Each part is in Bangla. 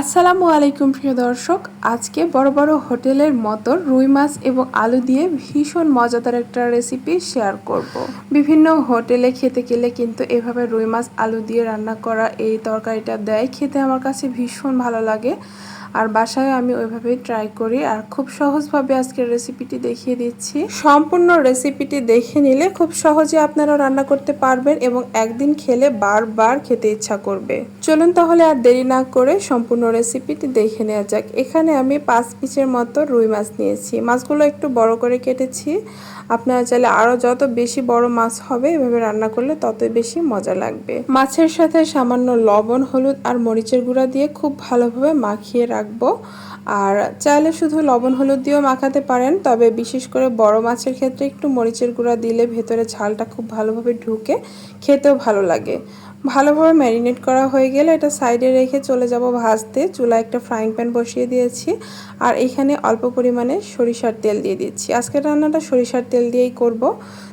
আসসালামু আলাইকুম, প্রিয় দর্শক আজকে বড় বড় হোটেলের মতো রুই মাছ এবং আলু দিয়ে ভীষণ মজাদার একটা রেসিপি শেয়ার করব। বিভিন্ন হোটেলে খেতে গেলে কিন্তু এভাবে রুই মাছ, আলু দিয়ে রান্না করা, এই তরকারিটা দেয়, খেতে আমার কাছে ভীষণ ভালো লাগে আর বাসায় আমি ওইভাবেই ট্রাই করি। আর খুব সহজভাবে আজকের রেসিপিটি দেখিয়ে দিচ্ছি। সম্পূর্ণ রেসিপিটি দেখে নিলে খুব সহজে আপনারা রান্না করতে পারবেন এবং একদিন খেলে বারবার খেতে ইচ্ছা করবে। চলুন তাহলে আর দেরি না করে সম্পূর্ণ রেসিপিটি দেখে নেওয়া যাক। এখানে আমি পাঁচ পিসের মতো রুই মাছ নিয়েছি। মাছগুলো একটু বড় করে কেটেছি। আপনারা চাইলে আরও যত বেশি বড় মাছ হবে এভাবে রান্না করলে তত বেশি মজা লাগবে। মাছের সাথে সামান্য লবণ, হলুদ আর মরিচের গুঁড়া দিয়ে খুব ভালোভাবে মাখিয়ে রাখব। আর চাইলে শুধু লবণ, হলুদ দিয়েও মাখাতে পারেন, তবে বিশেষ করে বড় মাছের ক্ষেত্রে একটু মরিচের গুঁড়া দিলে ভেতরে ঝালটা খুব ভালোভাবে ঢুকে, খেতেও ভালো লাগে। ভালোভাবে ম্যারিনেট করা হয়ে গেলে এটা সাইডে রেখে চলে যাব ভাজতে। চুলা একটা ফ্রাইং প্যান বসিয়ে দিয়েছি। আর এখানে অল্প পরিমাণে সরিষার তেল দিয়ে দিচ্ছি। আজকে রান্নাটা সরিষার তেল দিয়েই করব।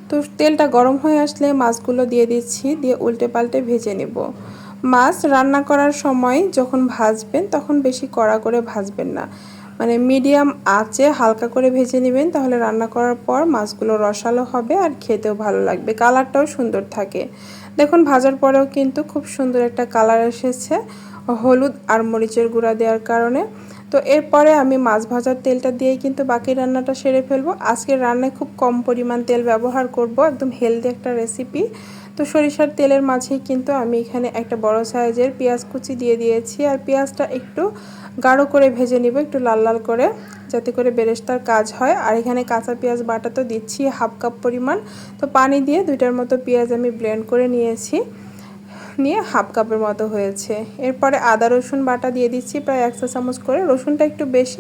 তো তেলটা গরম হয়ে আসলে মাছগুলো দিয়ে দিচ্ছি, দিয়ে উল্টে পাল্টে ভেজে নেব। মাছ রান্না করার সময় যখন ভাজবেন তখন বেশি কড়া করে ভাজবেন না। মানে মিডিয়াম আঁচে হালকা করে ভেজে নেবেন, তাহলে রান্না করার পর মাছগুলো রসালো হবে আর খেতেও ভালো লাগবে। কালারটাও সুন্দর থাকে। দেখুন, ভাজার পরেও কিন্তু খুব সুন্দর একটা কালার এসেছে হলুদ আর মরিচের গুঁড়া দেওয়ার কারণে। তো এরপরে আমি মাছ ভাজার তেলটা দিয়েই কিন্তু বাকি রান্নাটা সেরে ফেলব। আজকের রান্নায় খুব কম পরিমাণ তেল ব্যবহার করব, একদম হেলদি একটা রেসিপি। তো সরিষার তেলের মাঝেই কিন্তু আমি এখানে একটা বড় সাইজের পেঁয়াজ কুচি দিয়ে দিয়েছি। আর পেঁয়াজটা একটু গাঢ় করে ভেজে নিব, একটু লাল লাল করে, যাতে করে বেরেস্তার কাজ হয়। আর এখানে কাঁচা পেঁয়াজ বাটা তো দিচ্ছি, হাফ কাপ পরিমাণ। তো পানি দিয়ে দুইটার মতো পেঁয়াজ আমি ব্লেন্ড করে নিয়েছি, নিয়ে হাফ কাপের মতো হয়েছে। এরপরে আদা, রসুন বাটা দিয়ে দিচ্ছি, প্রায় একশো চামচ করে। রসুনটা একটু বেশি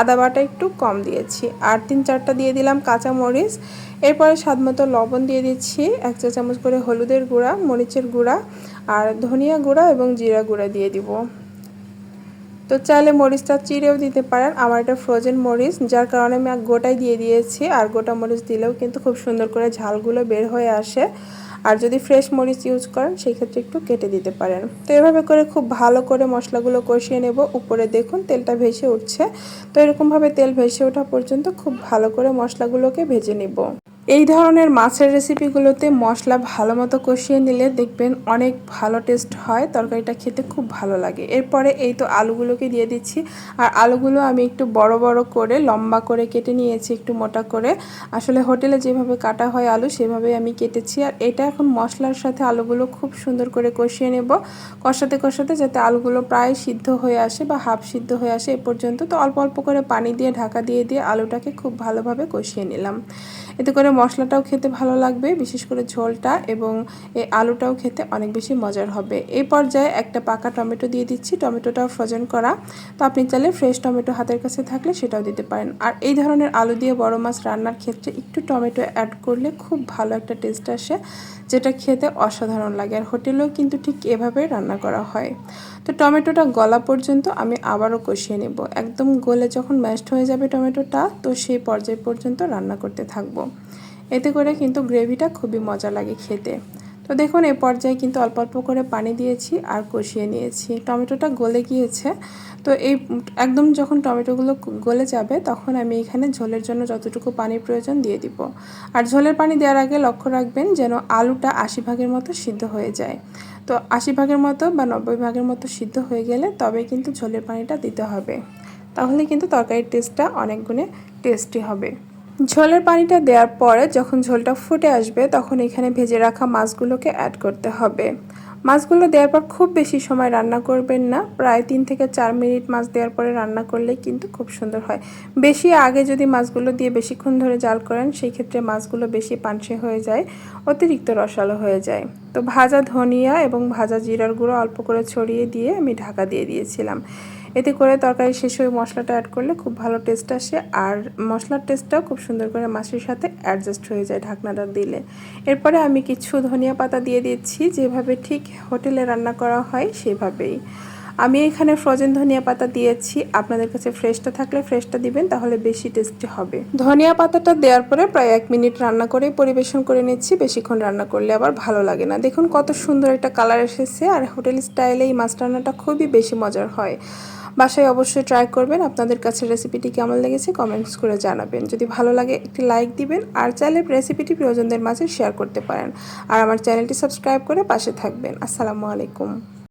আদা বাটা একটু কম দিয়েছি। আর তিন চারটা দিয়ে দিলাম কাঁচা মরিচ। এরপরে স্বাদ মতো লবণ দিয়ে দিচ্ছি, এক চা চামচ করে হলুদের গুঁড়া, মরিচের গুঁড়া, আর ধনিয়া গুঁড়া এবং জিরা গুঁড়া দিয়ে দিব। তো চাইলে মরিচটা চিড়েও দিতে পারেন। আমার এটা ফ্রোজেন মরিচ, যার কারণে আমি গোটাই দিয়ে দিয়েছি। আর গোটা মরিচ দিলেও কিন্তু খুব সুন্দর করে ঝালগুলো বের হয়ে আসে। আর যদি ফ্রেশ মরিচ ইউজ করেন সেই ক্ষেত্রে একটু কেটে দিতে পারেন। তো এভাবে করে খুব ভালো করে মশলাগুলো কষিয়ে নেব। উপরে দেখুন, তেলটা ভেসে উঠছে। তো এরকমভাবে তেল ভেসে ওঠা পর্যন্ত খুব ভালো করে মশলাগুলোকে ভেজে নিব। এই ধরনের মাছের রেসিপিগুলোতে মশলা ভালো মতো কষিয়ে নিলে দেখবেন অনেক ভালো টেস্ট হয়, তরকারিটা খেতে খুব ভালো লাগে। এরপরে এই তো আলুগুলোকে দিয়ে দিচ্ছি। আর আলুগুলো আমি একটু বড় বড় করে, লম্বা করে কেটে নিয়েছি একটু মোটা করে। আসলে হোটেলে যেভাবে কাটা হয় আলু সেভাবে আমি কেটেছি। আর এটা এখন মশলার সাথে আলুগুলো খুব সুন্দর করে কষিয়ে নেব। কষাতে কষাতে যাতে আলুগুলো প্রায় সিদ্ধ হয়ে আসে বা হাফ সিদ্ধ হয়ে আসে এ পর্যন্ত। তো অল্প অল্প করে পানি দিয়ে, ঢাকা দিয়ে দিয়ে আলুটাকে খুব ভালোভাবে কষিয়ে নিলাম। এতে করে মশলাটাও খেতে ভালো লাগবে, বিশেষ করে ঝোলটা এবং এই আলুটাও খেতে অনেক বেশি মজার হবে। এই পর্যায়ে একটা পাকা টমেটো দিয়ে দিচ্ছি, টমেটোটাও ফ্রোজেন করা। তো আপনি চাইলে ফ্রেশ টমেটো হাতের কাছে থাকলে সেটাও দিতে পারেন। আর এই ধরনের আলু দিয়ে বড় মাছ রান্নার ক্ষেত্রে একটু টমেটো অ্যাড করলে খুব ভালো একটা টেস্ট আসে, যেটা খেতে অসাধারণ লাগে। আর হোটেলেও কিন্তু ঠিক এভাবেই রান্না করা হয়। তো টমেটোটা গলা পর্যন্ত আমি আবারও কষিয়ে নেব। একদম গলে যখন ম্যাশড হয়ে যাবে টমেটোটা, তো সেই পর্যায় পর্যন্ত রান্না করতে থাকব। এতে করে কিন্তু গ্রেভিটা খুবই মজা লাগে খেতে। তো দেখুন, এ পর্যায়ে কিন্তু অল্প অল্প করে পানি দিয়েছি আর কষিয়ে নিয়েছি। টমেটোটা গলে গিয়েছে। তো এই একদম যখন টমেটোগুলো গলে যাবে, তখন আমি এখানে ঝোলের জন্য যতটুকু পানির প্রয়োজন দিয়ে দিব। আর ঝোলের পানি দেওয়ার আগে লক্ষ্য রাখবেন যেন আলুটা আশি ভাগের মতো সিদ্ধ হয়ে যায়। তো আশি ভাগের মতো বা নব্বই ভাগের মতো সিদ্ধ হয়ে গেলে তবে কিন্তু ঝোলের পানিটা দিতে হবে। তাহলে কিন্তু তরকারির টেস্টটা অনেক গুণে টেস্টি হবে। ঝোলের পানিটা দেওয়ার পরে যখন ঝোলটা ফুটে আসবে, তখন এখানে ভেজে রাখা মাছগুলোকে অ্যাড করতে হবে। মাছগুলো দেওয়ার পর খুব বেশি সময় রান্না করবেন না। প্রায় তিন থেকে চার মিনিট মাছ দেওয়ার পরে রান্না করলে কিন্তু খুব সুন্দর হয়। বেশি আগে যদি মাছগুলো দিয়ে বেশিক্ষণ ধরে জাল করেন সেই ক্ষেত্রে মাছগুলো বেশি পানসে হয়ে যায়, অতিরিক্ত রসালো হয়ে যায়। তো ভাজা ধনিয়া এবং ভাজা জিরার গুঁড়ো অল্প করে ছড়িয়ে দিয়ে আমি ঢাকা দিয়ে দিয়েছিলাম। এতে করে তরকারি শেষ হয়ে মশলাটা অ্যাড করলে খুব ভালো টেস্ট আসে আর মশলার টেস্টটাও খুব সুন্দর করে মাছের সাথে অ্যাডজাস্ট হয়ে যায় ঢাকনাটা দিলে। এরপরে আমি কিছু ধনিয়া পাতা দিয়ে দিচ্ছি, যেভাবে ঠিক হোটেলে রান্না করা হয় সেভাবেই। আমি এখানে ফ্রোজেন ধনিয়া পাতা দিয়েছি, আপনাদের কাছে ফ্রেশটা থাকলে ফ্রেশটা দিবেন, তাহলে বেশি টেস্টি হবে। ধনিয়া পাতাটা দেওয়ার পরে প্রায় এক মিনিট রান্না করে পরিবেশন করে নিচ্ছি, বেশিক্ষণ রান্না করলে আবার ভালো লাগে না। দেখুন কত সুন্দর একটা কালার এসেছে, আর হোটেল স্টাইলে এই মাছ রান্নাটা খুবই বেশি মজার হয়। বাসায় অবশ্যই ট্রাই করবেন। আপনাদের কাছে রেসিপিটি কেমন লেগেছে কমেন্টস করে জানাবেন। যদি ভালো লাগে, একটি লাইক দিবেন আর চাইলে রেসিপিটি প্রিয়জনদের মাঝে শেয়ার করতে পারেন। আর আমার চ্যানেলটি সাবস্ক্রাইব করে পাশে থাকবেন। আসসালামু আলাইকুম।